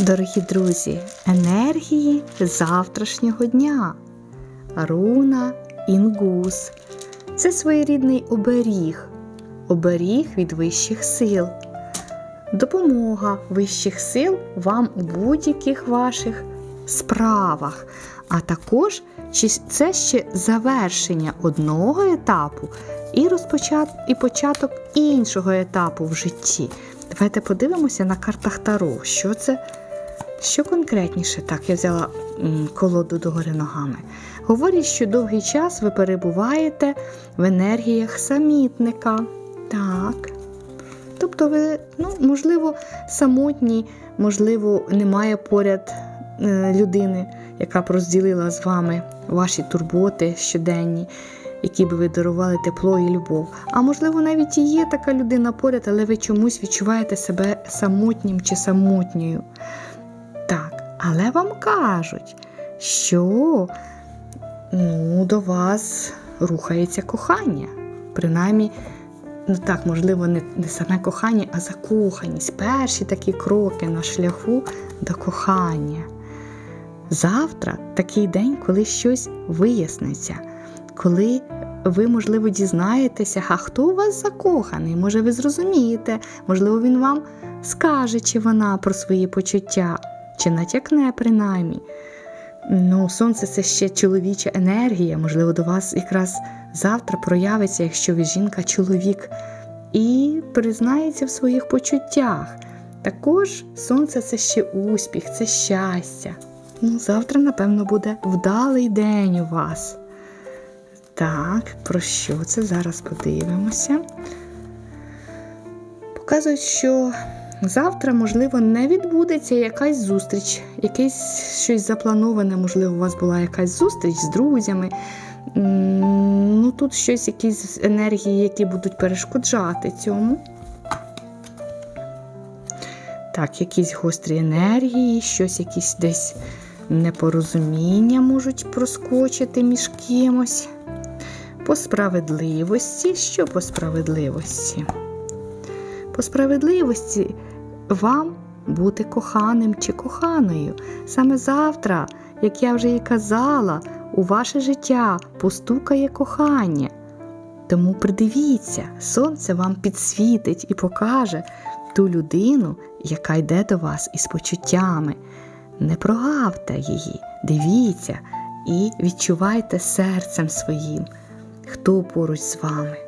Дорогі друзі, енергії завтрашнього дня. Руна Інгус. Це своєрідний оберіг, оберіг від вищих сил. Допомога вищих сил вам у будь-яких ваших справах. А також це ще завершення одного етапу і розпочат, і початок іншого етапу в житті. Давайте подивимося на картах Таро. Що це? Що конкретніше? Так, я взяла колоду догори ногами. Говорять, що довгий час ви перебуваєте в енергіях самітника. Так. Тобто ви, ну, можливо, самотні, можливо, немає поряд е, людини, яка б розділила з вами ваші турботи щоденні, які би ви дарували тепло і любов. А можливо, навіть і є така людина поряд, але ви чомусь відчуваєте себе самотнім чи самотньою. Так, але вам кажуть, що ну, до вас рухається кохання. Принаймні, ну так, можливо, не, не саме кохання, а закоханість. Перші такі кроки на шляху до кохання. Завтра такий день, коли щось виясниться, коли ви, можливо, дізнаєтеся, а хто у вас закоханий, може, ви зрозумієте, можливо, він вам скаже, чи вона про свої почуття, чи натякне принаймні. Ну, сонце це ще чоловіча енергія, можливо, до вас якраз завтра проявиться, якщо ви жінка, чоловік, і признається в своїх почуттях. Також сонце це ще успіх, це щастя. Ну, завтра, напевно, буде вдалий день у вас. Так, про що це? Зараз подивимося. Показують, що завтра, можливо, не відбудеться якась зустріч, якесь щось заплановане, можливо, у вас була якась зустріч з друзями. Ну, тут щось, якісь енергії, які будуть перешкоджати цьому. Так, якісь гострі енергії, щось якісь десь непорозуміння можуть проскочити між кимось. По справедливості, що по справедливості? По справедливості вам бути коханим чи коханою. Саме завтра, як я вже і казала, у ваше життя постукає кохання. Тому придивіться, сонце вам підсвітить і покаже ту людину, яка йде до вас із почуттями. Не прогавте її, дивіться і відчувайте серцем своїм, хто поруч з вами.